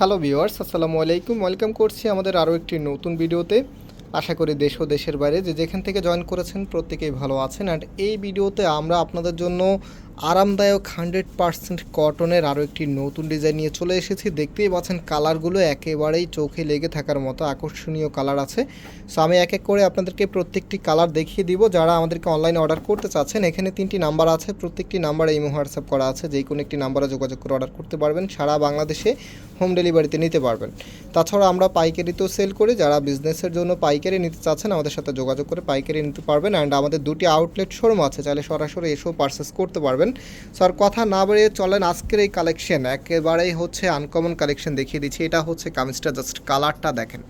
Hello viewers আসসালামু আলাইকুম। Welcome করছি আমাদের আরও একটি নতুন ভিডিওতে। আশা করি দেশ ও দেশের বাইরে যে যেখান থেকে জয়েন করেছেন প্রত্যেকেই ভালো আছেন। অ্যান্ড এই ভিডিওতে আমরা আপনাদের জন্য আরামদায়ক হান্ড্রেড পারসেন্ট কটনের আরও একটি নতুন ডিজাইন নিয়ে চলে এসেছি। দেখতেই পাচ্ছেন কালারগুলো একেবারেই চোখে লেগে থাকার মতো আকর্ষণীয় কালার আছে। সো আমি এক এক করে আপনাদেরকে প্রত্যেকটি কালার দেখিয়ে দিব। যারা আমাদেরকে অনলাইনে অর্ডার করতে চাচ্ছেন, এখানে তিনটি নাম্বার আছে। প্রত্যেকটি নাম্বারে ইমো হোয়াটসঅ্যাপ করা আছে। যে কোনো একটি নাম্বারে যোগাযোগ করে অর্ডার করতে পারবেন। সারা বাংলাদেশে হোম ডেলিভারিতে নিতে পারবেন। তাছাড়া আমরা পাইকারিতেও সেল করি। যারা বিজনেসের জন্য পাইকারি নিতে চাচ্ছেন, আমাদের সাথে যোগাযোগ করে পাইকারি নিতে পারবেন। অ্যান্ড আমাদের দুটি আউটলেট শোরুম আছে। চাইলে সরাসরি এসেও পারচেস করতে পারবেন। সো আর কথা না বাড়িয়ে চলেন আজকের এই কালেকশন একেবারেই হচ্ছে আনকমন কালেকশন দেখিয়ে দিচ্ছি। এটা হচ্ছে কামিজটা জাস্ট কালারটা দেখেন।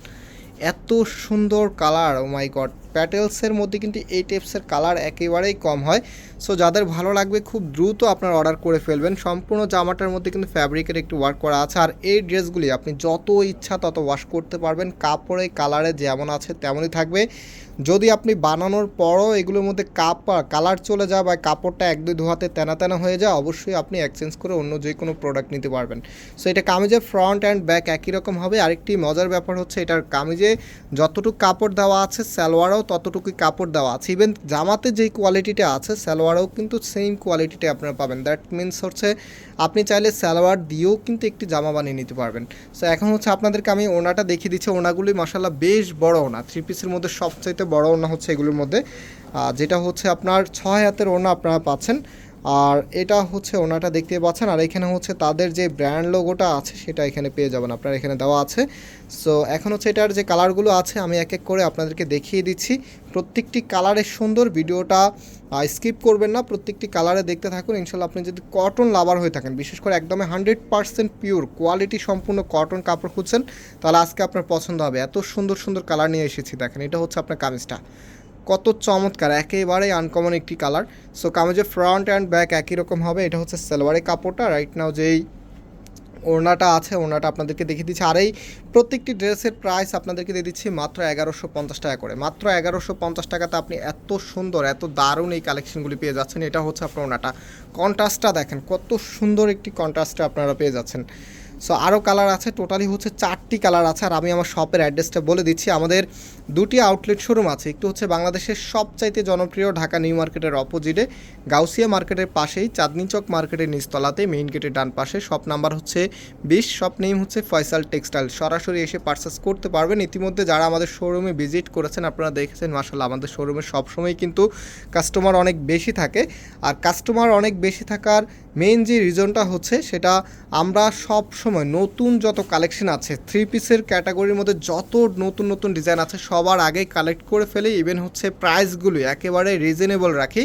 এত সুন্দর কালার ও মাই গড প্যাটেলসের মধ্যে কিন্তু এই টেপসের কালার একেবারেই কম হয়। সো যাদের ভালো লাগবে, খুব দ্রুত আপনার অর্ডার করে ফেলবেন। সম্পূর্ণ জামাটার মধ্যে কিন্তু ফ্যাব্রিকের একটু ওয়ার্ক করা আছে। আর এই ড্রেসগুলি আপনি যত ইচ্ছা তত ওয়াশ করতে পারবেন। কাপড়ে কালারে যেমন আছে তেমনই থাকবে। যদি আপনি বানানোর পরও এগুলোর মধ্যে কাপ কালার চলে যায় বা কাপড়টা এক, দুই ধোয়াতে তেনা তেনা হয়ে যায়, অবশ্যই আপনি এক্সচেঞ্জ করে অন্য যে কোনো প্রোডাক্ট নিতে পারবেন। সো এটা কামিজের ফ্রন্ট অ্যান্ড ব্যাক একই রকম হবে। আরেকটি মজার ব্যাপার হচ্ছে এটার কামিজে যতটুকু কাপড় দেওয়া আছে, সালোয়ারও ততটুকুই কাপড় দেওয়া আছে। ইভেন জামাতে যেই কোয়ালিটিটা আছে সালোয়ারও কিন্তু সেম কোয়ালিটিটা আপনারা পাবেন। দ্যাট মিনস হচ্ছে আপনি চাইলে সালোয়ার দিয়েও কিন্তু একটি জামা বানিয়ে নিতে পারবেন। সো এখন হচ্ছে আপনাদেরকে আমি ওনাটা দেখিয়ে দিচ্ছি। ওনাগুলি মাসাল্লাহ বেশ বড় ওনা। থ্রি পিসের মধ্যে সবচাইতে বড় ওনা হচ্ছে এগুলোর মধ্যে। যেটা হচ্ছে আপনার ছয় হাতের ওনা আপনারা পাচ্ছেন। আর এটা হচ্ছে ওনাটা দেখতে পাচ্ছেন, আর এখানে হচ্ছে তাদের যে ব্র্যান্ড লোগোটা আছে সেটা এখানে পেয়ে যাবেন, আপনার এখানে দেওয়া আছে। সো এখন হচ্ছে এটার যে কালারগুলো আছে, আমি এক এক করে আপনাদেরকে দেখিয়ে দিচ্ছি। প্রত্যেকটি কালারের সুন্দর ভিডিওটা স্কিপ করবেন না, প্রত্যেকটি কালারে দেখতে থাকুন। ইনশাল্লাহ আপনি যদি কটন লাভার হয়ে থাকেন, বিশেষ করে একদমই হান্ড্রেড পার্সেন্ট পিওর কোয়ালিটি সম্পূর্ণ কটন কাপড় খুঁজছেন, তাহলে আজকে আপনার পছন্দ হবে। এত সুন্দর সুন্দর কালার নিয়ে এসেছি, দেখেন, এটা হচ্ছে আপনার কামিজটা। কত চমৎকার, একেবারেই আনকমন একটি কালার সো কামিজের ফ্রন্ট অ্যান্ড ব্যাক একই রকম হবে। এটা হচ্ছে সালোয়ারের কাপড়টা। রাইট নাও যেই ওড়নাটা আছে, ওড়নাটা আপনাদেরকে দেখিয়ে দিচ্ছি। আর এই প্রত্যেকটি ড্রেসের প্রাইস আপনাদেরকে দিয়ে দিচ্ছি মাত্র এগারোশো পঞ্চাশ টাকা করে। মাত্র এগারোশো পঞ্চাশ টাকাতে আপনি এত সুন্দর, এত দারুণ এই কালেকশনগুলি পেয়ে যাচ্ছেন। এটা হচ্ছে আপনার ওড়নাটা। কন্ট্রাস্টটা দেখেন, কত সুন্দর একটি কন্ট্রাস্টে আপনারা পেয়ে যাচ্ছেন। সো আরও কালার আছে টোটালি হচ্ছে চারটি কালার আছে, আর আমি আমার শপের অ্যাড্রেসটা বলে দিচ্ছি। আমাদের দুটি আউটলেট শোরুম আছে, একটু হচ্ছে বাংলাদেশের সবচাইতে জনপ্রিয় ঢাকা নিউ মার্কেটের অপোজিটে গাউসিয়া মার্কেটের পাশেই, চাঁদনি চক মার্কেটের নিচতলাতে মেইন গেটের ডান পাশে। শপ নাম্বার হচ্ছে বিশ শপ নেম হচ্ছে ফয়সাল টেক্সটাইল সরাসরি এসে পারচেস করতে পারবেন। ইতিমধ্যে যারা আমাদের শোরুমে ভিজিট করেছেন, আপনারা দেখেছেন মাসাল্লাহ আমাদের শোরুমে সবসময় কিন্তু কাস্টমার অনেক বেশি থাকে। আর কাস্টমার অনেক বেশি থাকার মেইন যে রিজনটা হচ্ছে, সেটা আমরা সব সময় নতুন যত কালেকশন আছে থ্রি পিসের ক্যাটাগরির মধ্যে যত নতুন নতুন ডিজাইন আছে, সবার আগে কালেক্ট করে ফেলি। ইভেন হচ্ছে প্রাইসগুলো একেবারে রিজনেবল রাখি।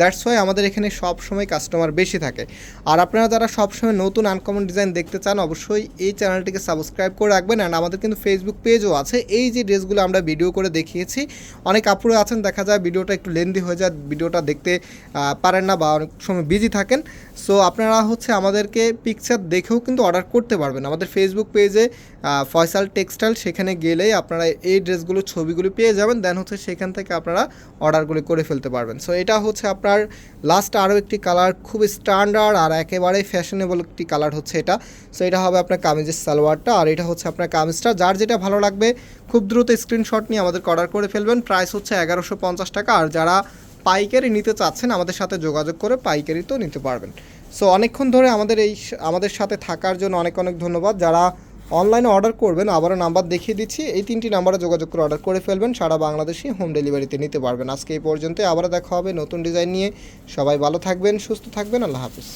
দ্যাটস ওয়াই আমাদের এখানে সব সময় কাস্টমার বেশি থাকে। আর আপনারা যারা সবসময় নতুন আনকমন ডিজাইন দেখতে চান, অবশ্যই এই চ্যানেলটিকে সাবস্ক্রাইব করে রাখবেন। অ্যান্ড আমাদের কিন্তু ফেসবুক পেজও আছে। এই যে ড্রেসগুলো আমরা ভিডিও করে দেখিয়েছি, অনেক আপুরে আছেন, দেখা যায় ভিডিওটা একটু লেন্দি হয়ে যায় ভিডিওটা দেখতে পারেন না বা অনেক সময় বিজি থাকেন। সো আপনারা হচ্ছে আমাদেরকে পিকচার দেখেও কিন্তু অর্ডার করতে পারবেন। আমাদের ফেসবুক পেজে ফয়সাল টেক্সটাইল সেখানে গেলেই আপনারা এই ড্রেসগুলো ছবিগুলো পেয়ে যাবেন। দেন হচ্ছে সেখান থেকে আপনারা অর্ডারগুলি করে ফেলতে পারবেন। সো এটা হচ্ছে আপনার লাস্ট আরও একটি কালার খুব স্ট্যান্ডার্ড আর একেবারে ফ্যাশনেবল একটি কালার হচ্ছে এটা। সো এটা হবে আপনার কামিজের সালোয়ারটা আর এটা হচ্ছে আপনার কামিজটা। যার যেটা ভালো লাগবে, খুব দ্রুত স্ক্রিনশট নিয়ে আমাদের অর্ডার করে ফেলবেন। প্রাইস হচ্ছে এগারোশো পঞ্চাশ টাকা আর যারা পাইকারি নিতে চাচ্ছেন, আমাদের সাথে যোগাযোগ করে পাইকারি তো নিতে পারবেন। সো অনেকক্ষণ ধরে আমাদের এই, আমাদের সাথে থাকার জন্য অনেক অনেক ধন্যবাদ। যারা অনলাইনে অর্ডার করবেন, আবারও নাম্বার দেখিয়ে দিচ্ছি। এই তিনটি নাম্বারে যোগাযোগ করে অর্ডার করে ফেলবেন, সারা বাংলাদেশে হোম ডেলিভারিতে নিতে পারবেন। আজকে এই পর্যন্ত আবারও দেখা হবে নতুন ডিজাইন নিয়ে। সবাই ভালো থাকবেন, সুস্থ থাকবেন, আল্লাহ হাফিজ।